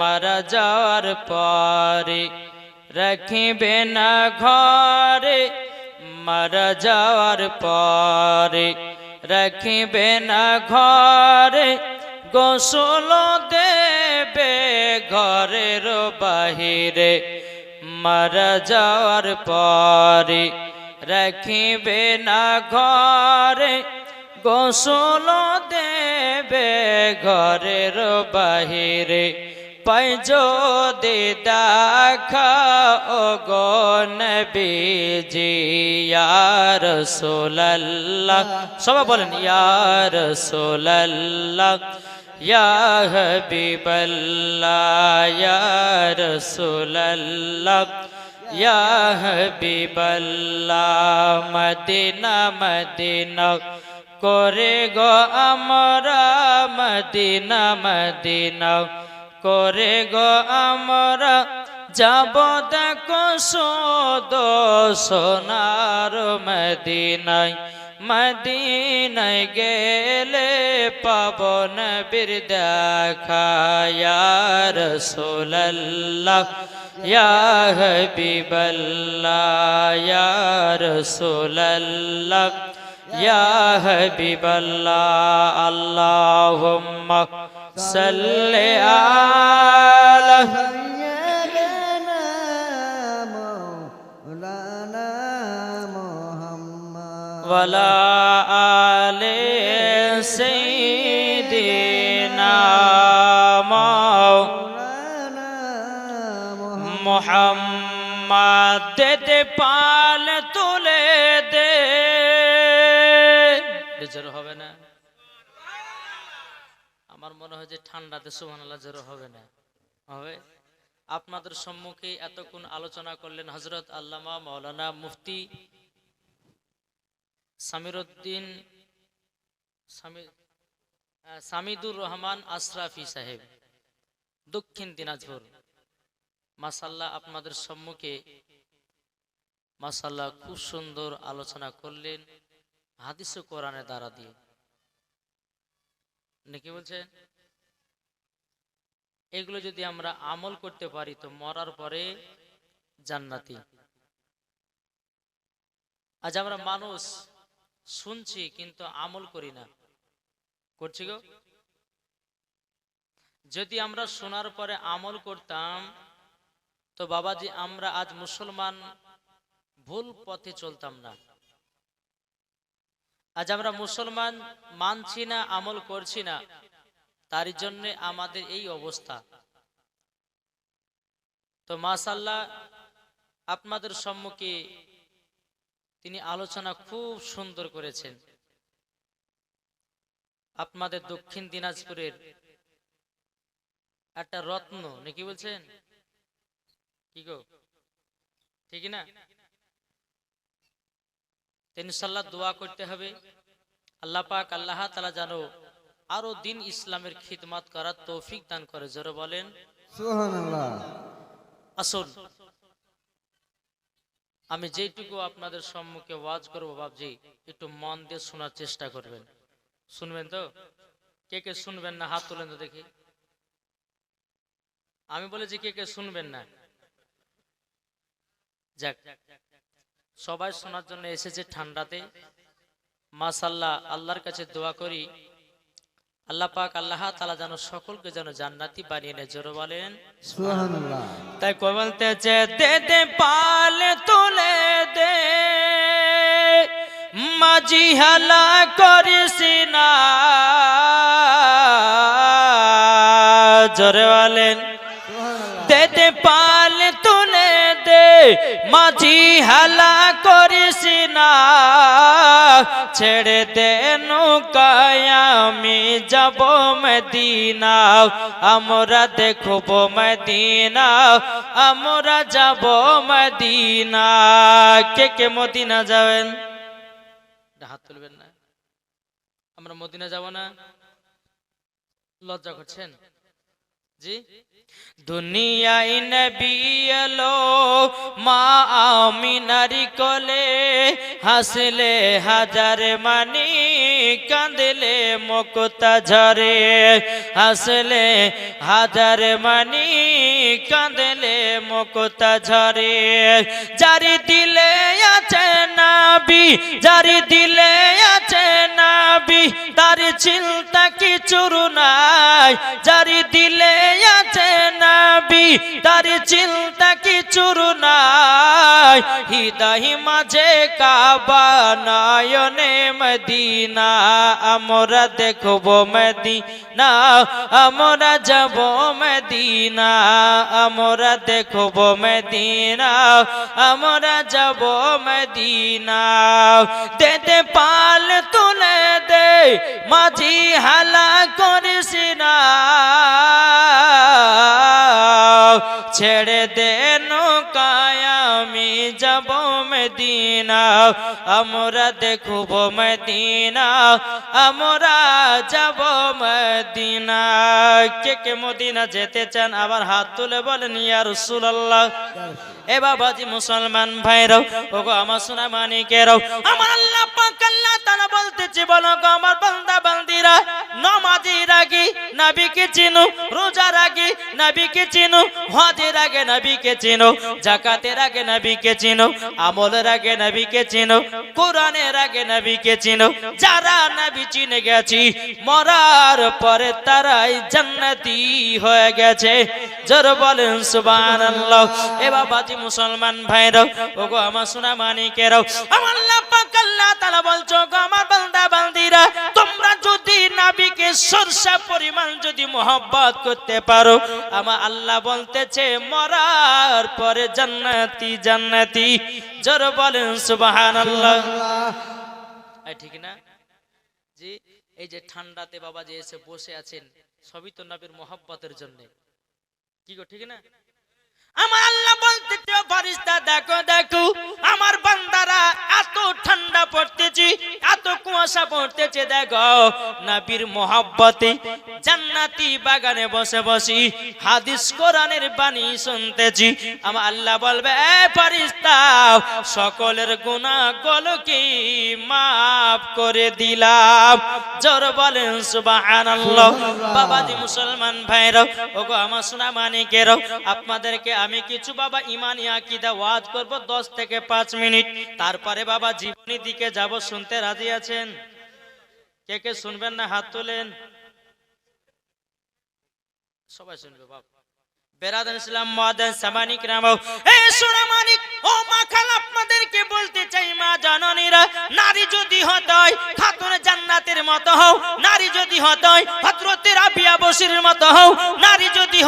মারা যাওয়ার পরে রাখিবে না ঘরে মারা যাওয়ার পরে রাখিবে না ঘরে, গোসল দেবে ঘরের বাহিরে মারা যাওয়ার পরে রাখিবে না ঘরে, গোসল দেবে ঘরের বাহিরে পাই যদি দেখা ও গনবীজি ইয়ার সোল্লাহ সবাই বলেন ইয়ার সোল্লাহ ইয়া হাবিবাল্লাহ ইয়ার সোল্লাহ ইয়া হাবিবাল্লাহ। মদিনা মদিনা, করে গো আমরা, মদিনা মদিনা। করে গো আমরা? যাব দেখো সোনার মদিনায়। মদিনায় গেলে পাবন বীর দেখায়ার সোল্লাহ ইয়া হাবিবাল্লাহ, ইয়া রাসূলুল্লাহ ইয়া হাবিবাল্লাহ আল্লাহুম্মা সাল্লি আলা سيدنا مولانا محمد ওয়ালা আলে সাইয়্যিদিনা مولانا محمد মোহাম্মদ দেতে পাল তুলে দে জোর হবে না আমার মনে হয় যে ঠান্ডাতে সুবহানাল্লাহ জোর হবে না। হবে? আপনাদের সম্মুখে এতক্ষণ আলোচনা করলেন হজরত আল্লামা মৌলানা মুফতি সামিরুদ্দিন সামি- সামিদুর রহমান আশরাফি সাহেব, দক্ষিণ দিনাজপুর। মাসাল্লাহ আপনাদের সম্মুখে মাসাল্লাহ খুব সুন্দর আলোচনা করলেন, হাদিস ও কোরআনের দ্বারা দিয়ে। নাকি বলছে এগুলো যদি আমরা আমল করতে পারি, তো মরার পরে জান্নাতি। আজ আমরা মানুষ শুনছি কিন্তু আমল করি না। করছি গো। যদি আমরা শোনার পরে আমল করতাম, তো বাবাজি, আমরা আজ মুসলমান ভুল পথে চলতাম না। আজ আমরা মুসলমান মানছি না, আমল করছি না। তার জন্য আমাদের এই অবস্থা। তো মাসাল্লাহ আপনাদের সম্মুখে তিনি আলোচনা খুব সুন্দর করেছেন। আপনাদের দক্ষিণ দিনাজপুরের একটা রত্ন, নাকি বলছেন? কি গো? ঠিক না? ইনশাল্লাহ দোয়া করতে হবে। আল্লাহ পাক আল্লাহ তালা জানো আরও দিন ইসলামের খিদমাত করার তৌফিক দান করে যারা বলেন। আসুন। আমি যেটুকু আপনাদের সম্মুখে ওয়াজ করব বাবজি একটু মন দিয়ে শোনার চেষ্টা করবেন। শুনবেন তো? কে কে শুনবেন না? হাত তোলেন তো দেখি। আমি বলেছি কে কে শুনবেন না। যাক সবাই শোনার জন্য এসেছে ঠান্ডাতে। মাসাল্লাহ আল্লাহর কাছে দোয়া করি। আল্লাহ পাক আল্লাহ তালা যেন সকলকে যেন জান্নাতি বানিয়ে নেয় জোরে বলেন। তাই কই বলতে দে পালে তুলে দে। মাঝি হালা করিস না। জোরে বলেন। দেতে পা মাঝি হালা করিস না, ছেড়ে দে আমি যাব মদিনা আমরা দেখব মদিনা আমরা যাব মদিনা কে কে মদিনা যাবেন? হাত তুলবেন না। আমরা মদিনা যাব না? লজ্জা করছেন? জি? দুনিয়ায় নবী এলো, মা আমিনারি কোলে হাসলে হাজার মানি, কাঁদলে মুক্তা ঝরে। হাসলে হাজার মানি, কাঁদলে মুক্তা ঝরে। জারি দিলে আছে নাবি জারি দিলে আছে নাবি তার চিন্তা কিছুর নাই জারি দিলে আছে নাবি, তার চিন্তা কিছুর নাই। হৃদয় মাঝে কাবা নয়নে মদিনা, আমরা দেখব মদিনা, আমরা যাব মদিনা, আমরা দেখব মদিনা, আমরা যাব মদিনা। দে দে পাল তুলে দে মাঝি হালা করিস না। ছেড়ে দে আমি যাব মদিনা। আমরা দেখব মদিনা। আমরা যাব মদিনা। কে কে মদিনা যেতে চান, আবার হাত তুলে বলেন, ইয়া রাসূলুল্লাহ। এ বাবাজি মুসলমান ভাইরাও ওগো আমার সোনা মানিকেরাও আমার আল্লাহ পাক আল্লাহ তাআলা বলতেছে, বলো আমার বান্দা বান্দিরা, নামাজের আগে নবীকে চিনো, রোজার আগে নবীকে চিনো, হজের আগে নবীকে চিনো, জাকাতের আগে নবীকে চিনো, আমলের আগে নবীকে চিনো, কোরআনের আগে নবীকে চিনো। যারা নবী চিনে গেছি, মরার পরে তারাই জান্নাতি হয়ে গেছে। জোর বলেন, সুবহানাল্লাহ। এ বাবাজি মুসলমান ভাইরাও, ওগো আমার সোনা মানিকেরাও। আমার আল্লাহ পাক আল্লাহ তাআলা বলছো গো আমার বান্দা বান্দিরা তোমরা যদি নবীকে সরষা পরিমাণ যদি মোহব্বত করতে পারো, আমার আল্লাহ বলতেছে, মরার পরে জান্নাতি জান্নাতি। জোর বলেন, সুবহানাল্লাহ। এই ঠিক না? জি, এই যে ঠান্ডাতে বাবা যে এসে বসে আছেন, সবই তো নবীর মোহাব্বতের জন্য। কি গো, ঠিক না? আমার আল্লাহ বলতে ফারিস্তা দেখো দেখো, আমার বান্দারা এত ঠান্ডা পড়তেছি এত কুয়াশা পড়তেছে দেখো নবীর মোহাব্বতে জান্নাতি বাগানে বসে বসি হাদিস কোরআনের বাণী শুনতেছি। আমার আল্লাহ বলবে এ ফারিস্তা সকলের গুনাহগুলোকে মাফ করে দিলাম। জোর বলেন সুবহানাল্লাহ। বাবাজি মুসলমান ভাইরাও ওগো আমার সোনা মানিকেরাও আপনাদেরকে আমি কিছু বাবা ইমানি আকীদা ওয়াজ করব 10 থেকে 5 মিনিট। তারপরে বাবা জীবনী দিকে যাব শুনতে রাজি আছেন? কে কে শুনবেন না? হাত তোলেন। সবাই শুনবে বাবা বেরাদান ইসলাম মাদান সামানিক রামাও। এ ও মা আপনাদেরকে বলতে চাই, মা নারী যদি খাতুন জান্নাতের মতো হও, নারী যদি হও, নারী যদি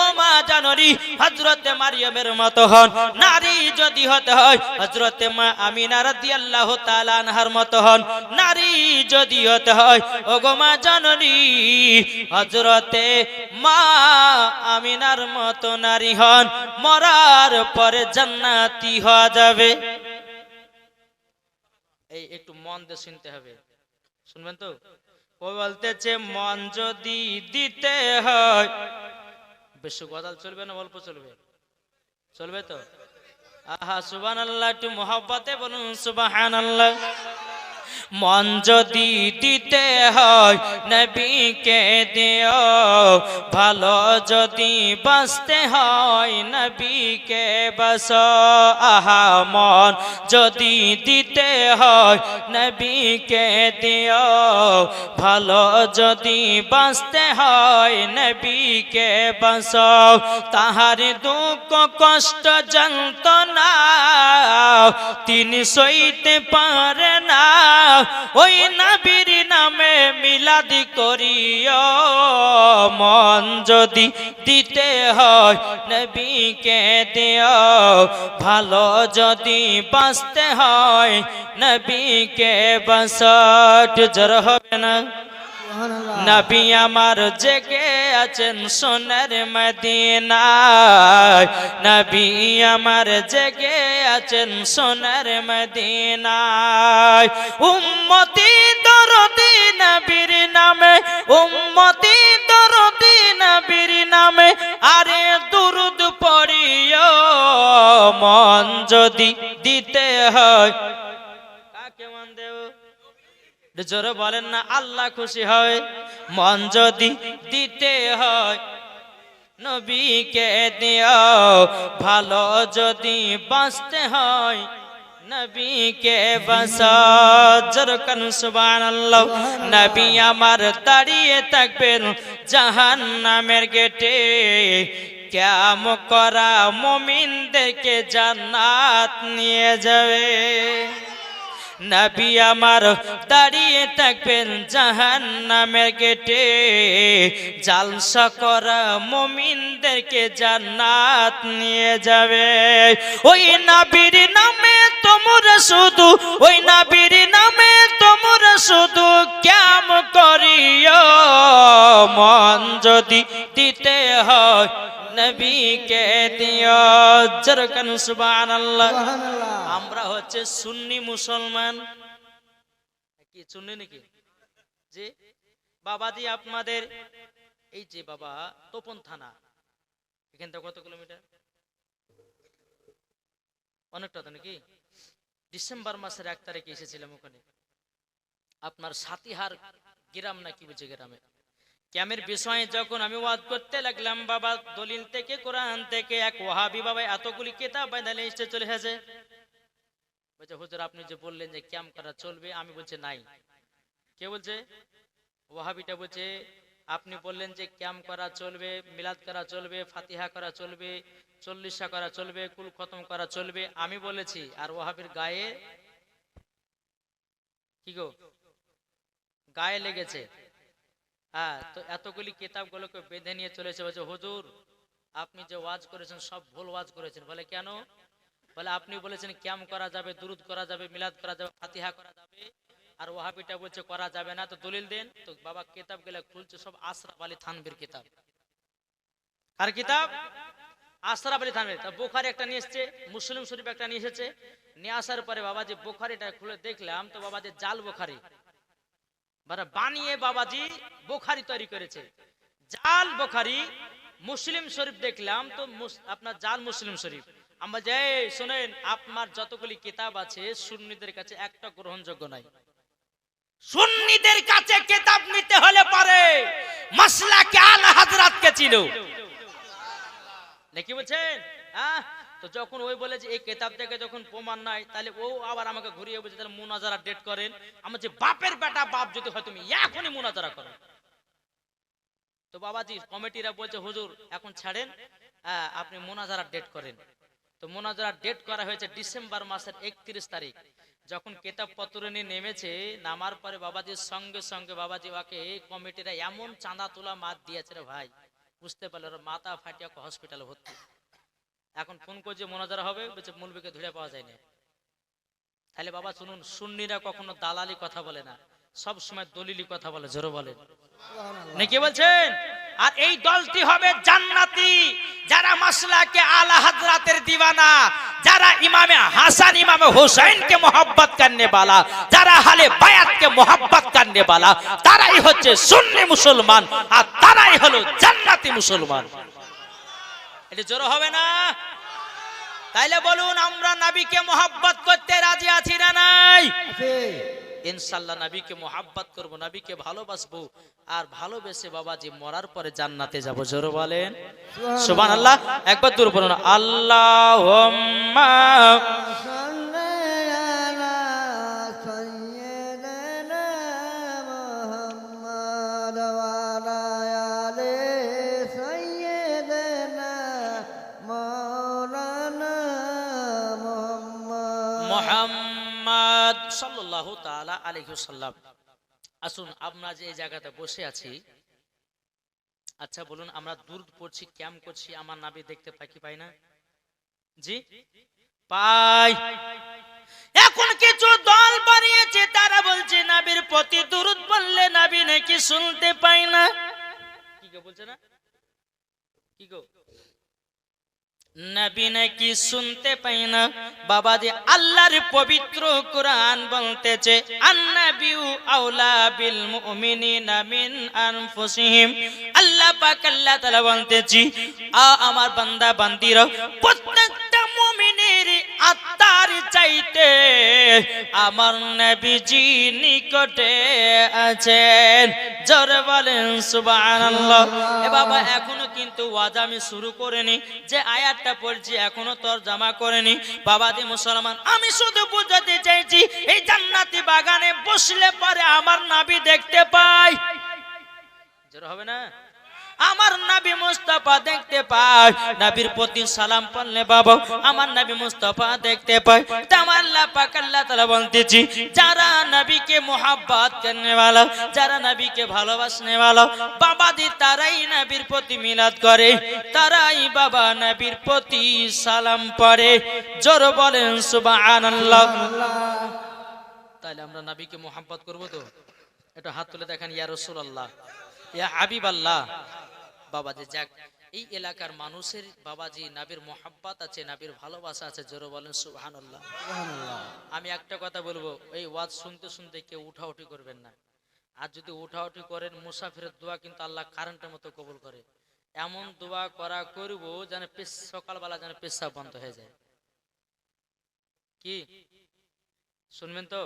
ও মা মারিয়ামের মতো হন, নারী যদি হতে হয় মা আমিনা রাদিয়াল্লাহু তাআলা আনহার মতো হন, নারী যদি হতে হয় ও গো মা জননী, হযরতে মা আমিনার মতো নারী হন, মরার পরে জান্নাতি হওয়া যাবে। এই একটু মন দিয়ে শুনতে হবে। শুনবেন তো? ও বলতেছে, মন যদি দিতে হয়। বেশি গদাল চলবে না, অল্প চলবে। চলবে তো? আহা সুবান আল্লাহ একটু মহব্বতে বলুন সুবাহান আল্লাহ মন যদি দিতে হয়, নবীকে দেও। ভালো যদি বাঁচতে হয়, নবীকে বাস আহা, মন যদি দিতে হয়, নবীকে দিও। ভালো যদি বাঁচতে হয়, নবীকে বাস তাহার দুঃখ কষ্ট যন্ত্রণা তিনি সইতে পারে না। ওই নবীর নামে মিলাদি করিও। মন যদি দিতে হয় নবীকে দিও ভালো যদি বাঁচতে হয় নবীকে বাসট জর হবে না। সুবহানাল্লাহ নবী আমার জেগে আছেন সোনার মদিনায়। নবী আমার জেগে আছেন সোনার মদিনায়। উম্মতি দরদি নবীর নামে, উম্মতি দরদি নবীর নামে আরে দুরুদ পড়িও, মন যদি দিতে হয়। জোরে বলেন না, আল্লাহ খুশি হয়, মন যদি দিতে হয়, নবীকে দিও, ভালো যদি বাঁচতে হয়, নবীকে সুবহানাল্লাহ। নবী আমার দাঁড়িয়ে থাকবেন জাহান নামের গেটে। ক্যাম করা মমিনদেরকে জান্নাত নিয়ে যাবে। নবী আমার দাঁড়িয়ে থাকবেন জাহান নামের গেটে। জালসা করা মমিনদেরকে জান্নাত নিয়ে যাবে। ওই নাবির নামে তোমরা শুধু, ওই নাবির নামে তোমরা শুধু কেম কর যদি দিতে হয় নবীকে দিও। জরকান সুবহানাল্লাহ। আমরা হচ্ছে সুন্নি মুসলমান। কি সুন্নি নাকি? যে বাবাজি আপনাদের এই যে বাবা তোপন থানা। এখান থেকে কত কিলোমিটার? অনেকটা তো নাকি? ডিসেম্বর মাসের এক তারিখে এসেছিলাম ওখানে। আপনার সাতিহার গ্রাম না কি বুঝে গ্রামে? ক্যামের বিষয়ে যখন আমি ওয়াদ করতে লাগলাম, বাবা দলিল থেকে, কোরআন থেকে, এক ওহাবি বাবা এতগুলি কিতাব বাইদালে এসে চলে এসেছে বলছে, হুজুর, আপনি যে বললেন যে ক্যাম্প করা চলবে, আমি বলছি, নাই। কে বলছে? ওয়াহাবিটা বলছে, আপনি বললেন যে ক্যাম্প করা চলবে, মিলাদ করা চলবে, ফাতিহা করা চলবে, চল্লিশা করা চলবে, কুল খতম করা চলবে। আমি বলেছি, আর ওয়াহাবির গায়ে কি গো? গায়ে লেগেছে। হ্যাঁ তো এতগুলি কিতাবগুলোকে বেঁধে নিয়ে চলেছে বলছে, হুজুর, আপনি যে ওয়াজ করেছেন, সব ভুল ওয়াজ করেছেন। বলে, কেন? বলে, আপনি বলেছেন ক্যাম করা যাবে, দুরুদ করা যাবে, মিলাদ করা যাবে, ফাতিহা করা যাবে, আর ওহাবিটা বলছে করা যাবে না। তো দলিল দেন, তো বাবা কিতাবগুলা খুলছে, সব আশরাফ আলী থানবির কিতাব। আর কিতাব? আশরাফ আলী থানবির বোখারি একটা নিয়ে এসছে, মুসলিম শরীফ একটা নিয়ে এসেছে। নিয়ে আসার পরে বাবা যে বোখারিটা খুলে দেখলাম, তো বাবা যে জাল বোখারি। মানে বানিয়ে বাবাজি বোখারি তৈরি করেছে। জাল বোখারি, মুসলিম শরীফ দেখলাম তো আপনার জাল মুসলিম শরীফ। আমরা যে শুনেন, আপনার যতগুলি কিতাব আছে, সুন্নিদের কাছে একটা গ্রহণযোগ্য নাই। সুন্নিদের কাছে কিতাব নিতে হলে পারে মাসলাকে আলা হাজরাতকে ছিল নাকি বলছেন? হ্যাঁ তো যখন ওই বলে যে এই কেতাব থেকে যখন প্রমাণ নাই, তাহলে ও আবার আমাকে ঘুরিয়ে বলছে, তাহলে মুনাজারা ডেট করেন। আমার যে বাপের বেটা বাপ যদি হয়, তুমি এখনই মুনাজারা করো। তো বাবাজি, কমিটিরা বলছে, হুজুর, এখন ছাড়েন আপনি মোনাজারা ডেট করেন। তো মোনাজারা ডেট করা হয়েছে ডিসেম্বর মাসের একত্রিশ তারিখ। যখন কেতাব পত্র নিয়ে নেমেছে, নামার পরে বাবাজির সঙ্গে সঙ্গে বাবাজি ওকে, কমিটিরা এমন চাঁদা তোলা মাত দিয়েছে রে ভাই। বুঝতে পারল মাথা ফাটিয়া হসপিটালে ভর্তি। এখন ফোন করে যে মোনাজারা হবে বলছে মুলবিকে ধরে পাওয়া যায় না। তাহলে বাবা শুনুন সুন্নিরা কখনো দালালি কথা বলে না সব সময় দলিলি কথা বলে জোরে বলে নাকি বলছেন? আর এই দলটি হবে জান্নাতি যারা মাসলাকে আলা হাজরাতের দিওয়ানা যারা ইমামে হাসান ইমামে হুসাইন কে মোহাব্বত করনে বালা যারা হালে বায়াত কে মোহাব্বত করনে বালা তারাই হচ্ছে সুন্নি মুসলমান আর তারাই হলো জান্নাতি মুসলমান। এটা জোর হবে না? তাইলে বলুন আমরা নাবিকে মোহাব্বত করতে রাজি আছি না নাই? ইনশাল্লাহ নাবিকে মোহাব্বত করব নাবিকে ভালোবাসবো। আর ভালোবেসে বাবা যে মরার পরে জান্নাতে যাব জোর বলেন? সুবান আল্লাহ একবার দূর বলুন আল্লাহ সাল্লাল্লাহু তাআলা আসুন আমরা যে এই জায়গাতে বসে আছি আচ্ছা বলুন, আমরা দূর পড়ছি ক্যাম্প করছি, আমার নাবি দেখতে পাই কি পাই না? জি? পাই। এখন কিছু দল বানিয়েছে, তারা বলছে নাবির প্রতি দূরত বললে নাবি নাকি শুনতে পাই না। কি গো, বলছে না? কি গো? নবী নাকি শুনতে পাই না। বাবা যে আল্লাহর পবিত্র কোরআন বলতেছে আন্নাবিউ আউলা বিল মুমিনিনা মিন আনফুসিহিম। আল্লাহ পাক আল্লাহ তাআলা বলতেছি, আ আমার বান্দা বান্দিরা প্রত্যেকটা মুমিনের আত্মার চাইতে আমার নবীজি নিকটে আছেন। জোরে বলেন, সুবহানাল্লাহ। এ বাবা, এখনও কিন্তু ওয়াজ আমি শুরু করিনি। যে আয়াতটা পড়ছি, এখনও তোর জামা করেনি। বাবাজি মুসলমান, আমি শুধু বুঝাতে চাইছি, এই জান্নাতি বাগানে বসলে পরে আমার নাবি দেখতে পাই। জোর হবে না? আমার নাবি মুস্তাফা দেখতে পাই নবীর প্রতি সালাম পড়লে বাবা আমার নবী মুস্তাফা দেখতে পাই তামার আল্লাহ পাক আল্লাহ তাআলা বলতেছি যারা নবীকে মোহাব্বত করনে वाला যারা নবীকে ভালোবাসনে वाला বাবা দি তারাই নবীর প্রতি মিলাদ করে তারাই বাবা নবীর প্রতি সালাম পড়ে জোর বলেন সুবহানাল্লাহ তাহলে আমরা নবীকে মোহাব্বত করব তো এটা হাত তুলে দেখেন ইয়া রাসূলুল্লাহ ইয়া হাবিব আল্লাহ বাবাজি যাক এই এলাকার মানুষের বাবাজি নাবির মোহাব্বত আছে নাবির ভালোবাসা আছে জোরে বলেন সুবহানাল্লাহ। আমি একটা কথা বলব এই ওয়াজ শুনতে শুনতে কেউ উঠাউঠি করবেন না। আর যদি উঠাউঠি করেন মুসাফিরের দোয়া কিন্তু আল্লাহ কারেন্টের মতো কবুল করে। এমন দোয়া করা করব যেন পেশ সকালবেলা যেন পেশা বন্ধ হয়ে যায়। কি? শুনবেন তো?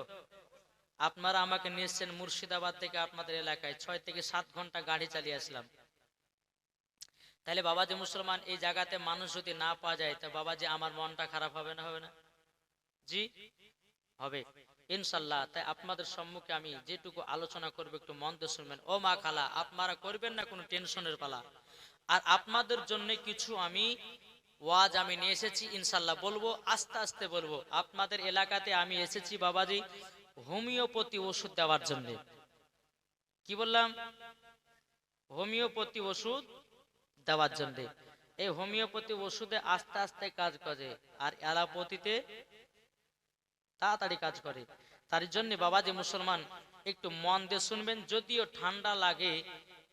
আপনারা আমাকে নিয়ে এসছেন মুর্শিদাবাদ থেকে আপনাদের এলাকায়। ছয় থেকে সাত ঘণ্টা গাড়ি চালিয়ে আসলাম। তাহলে বাবাজি মুসলমান, এই জায়গাতে মানুষ যদি না পাওয়া যায়, তো বাবাজি আমার মনটা খারাপ হবে না হবে না? জি? হবে। ইনশাল্লাহ। তাই আপনাদের সম্মুখে আমি যেটুকু আলোচনা করব, একটু মন দিয়ে শুনবেন। ও মা খালা, আপনারা করবেন না কোনো টেনশনের পালা? আর আপনাদের জন্য কিছু আমি ওয়াজ আমি নিয়ে এসেছি, ইনশাল্লাহ বলব, আস্তে আস্তে বলব। আপনাদের এলাকাতে আমি এসেছি, বাবাজি। হোমিওপ্যাথি ওষুধ দেওয়ার জন্য। কি বললাম? হোমিওপ্যাথি ওষুধ দেওয়ার জন্য। এই হোমিওপ্যাথি ওষুধে আস্তে আস্তে কাজ করে আর অ্যালোপ্যাথিতে তাড়াতাড়ি কাজ করে। তার জন্য বাবা বাবাজি মুসলমান, একটু মন দিয়ে শুনবেন, যদিও ঠান্ডা লাগে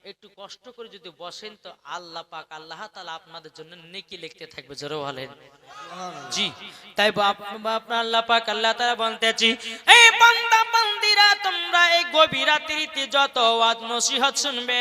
একটু কষ্ট করে যদি বসেন তো আল্লাহ পাক আল্লাহ তাআলা আপনাদের জন্য নেকি লিখতে থাকবে জোরে বলেন। জি। তাই বাপ- আপনার আল্লাহ পাক আল্লাহ তাআলা বলতেছি এই বান্দা তোমরা এই গভীর রাত্রিতে যত ওয়াজ নসিহত শুনবে,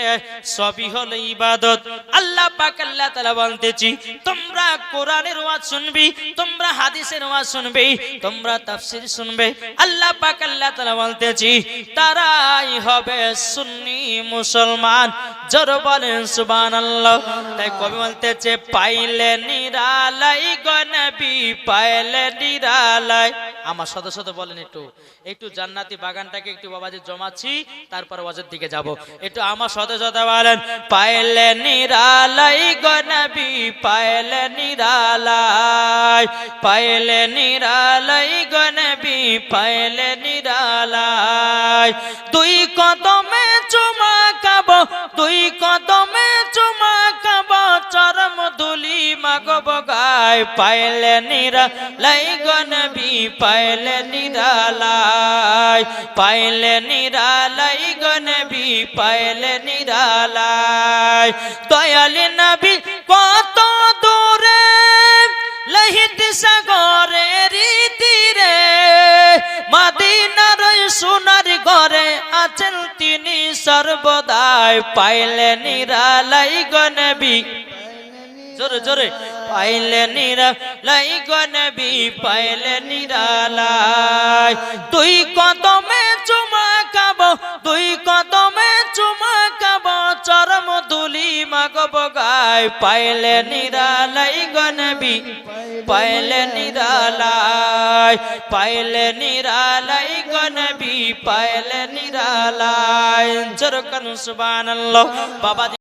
সবই হলো ইবাদত। আল্লাহ পাক আল্লাহ তাআলা বলতেছি, তোমরা কোরআনের ওয়াজ শুনবি, তোমরা হাদিসের ওয়াজ শুনবে, তোমরা তাফসীর শুনবে। আল্লাহ পাক আল্লাহ তাআলা বলতেছি, তারাই হবে সুন্নি মুসলমান। জোর বলেন, সুবহানাল্লাহ। তাই কবি বলতেছে, পাইলে নিরালাই গো নবী, পাইলে নিরালাই। আমার শত শত বলেন একটু একটু জান্নাতি বাগানটাকে একটু বাবাজি জমাচ্ছি, তারপর ওয়াজের দিকে যাব। একটু আমার শত শত বলেন, পাইলে নিরালাই গো নবী, পাইলে নিরালাই পাইলে নিরালাই গো নবী, পাইলে নিরালাই। তুই কদমে তুই কদমে চুমা খাব, চরম দুলি মাগব গায় পাইলে নিরা লাই গনবি পাইলে নিরালাই পাইলে নিরালাই গনবি পাইলে নিরালাই দয়ালি নবী কত দূরে, লহিত সাগরে, রীতিরে, মাদিনার ওই সোনার ঘরে আছেন তিনি সর্বদাই পাইলে নিরালাই গনবি জোরে জোরে। পাইলে নিরালাই গনবি পাইলে নিরালাই। তুই কদমে চুমা খাব তুই কদমে চুমা চরম দুলি মাগব গায় পাইলে নিরালাই গনবি পাইলে নিরালাই পাইলে নিরালাই গনবি পাইলে নিরালাই। জোর সুবহানাল্লাহ। বাবা